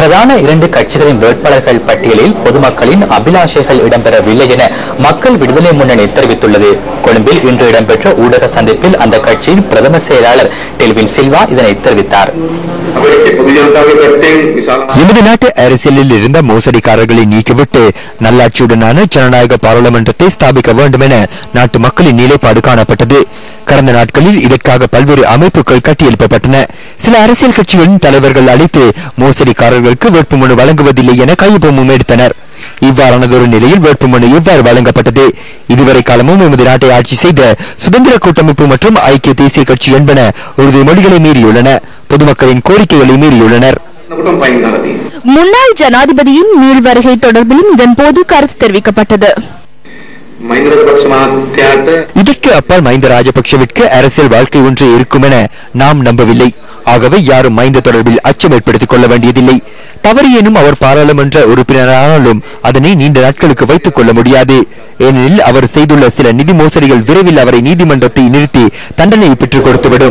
பிரதான இரண்டு கட்சிகளின் வேட்பாளர்கள் பட்டியலில் பொதுமக்களின் அபிலாஷைகள் இடம்பெறவில்லை என மக்கள் விடுதலை முன்னணி தெரிவித்துள்ளது. கொழும்பில் இன்று இடம்பெற்ற ஊடக சந்திப்பில் அந்த கட்சியின் பிரதம செயலாளர் டெல்வின் சில்வா இதனை தெரிவித்தார். எமது நாட்டு அரசியலில் இருந்த மோசடிக்காரர்களை நீக்கிவிட்டு நல்லாட்சியுடனான ஜனநாயக பாராளுமன்றத்தை ஸ்தாபிக்க வேண்டும் என நாட்டு மக்களின் நிலைப்பாடு காணப்பட்டது. கடந்த நாட்களில் இதற்காக பல்வேறு அமைப்புகள் கட்டியெழுப்பப்பட்டன. சில அரசியல் கட்சிகளின் தலைவர்கள் அழைத்து மோசடிக்காரர்களுக்கு வேட்புமனு வழங்குவதில்லை என கையொப்பமும் எடுத்தனர். இவ்வாறானதொரு நிலையில் வேட்புமனு இவ்வாறு வழங்கப்பட்டது. இதுவரை காலமும் எமது நாட்டை ஆட்சி செய்த சுதந்திர கூட்டமைப்பு மற்றும் ஐக்கிய தேசிய கட்சி என்பன உறுதிமொழிகளை மீறியுள்ளன. பொதுமக்களின் கோரிக்கைகளை மீறியுள்ளனர். முன்னாள் ஜனாதிபதியின் மீள் வருகை தொடர்பிலும் இதன்போது கருத்து தெரிவிக்கப்பட்டது. இதற்கு அப்பால் மஹிந்த ராஜபக்சவிற்கு அரசியல் வாழ்க்கை ஒன்று இருக்கும் என நாம் நம்பவில்லை. ஆகவே யாரும் மைந்த தொடர்பில் அச்சம் ஏற்படுத்திக் கொள்ள வேண்டியதில்லை. தவறு அவர் பாராளுமன்ற உறுப்பினரானாலும் அதனை நீண்ட நாட்களுக்கு வைத்துக் கொள்ள முடியாது. ஏனெனில் அவர் செய்துள்ள சில நிதி மோசடிகள் விரைவில் அவரை நீதிமன்றத்தை நிறுத்தி தண்டனை பெற்றுக் கொடுத்துவிடும்.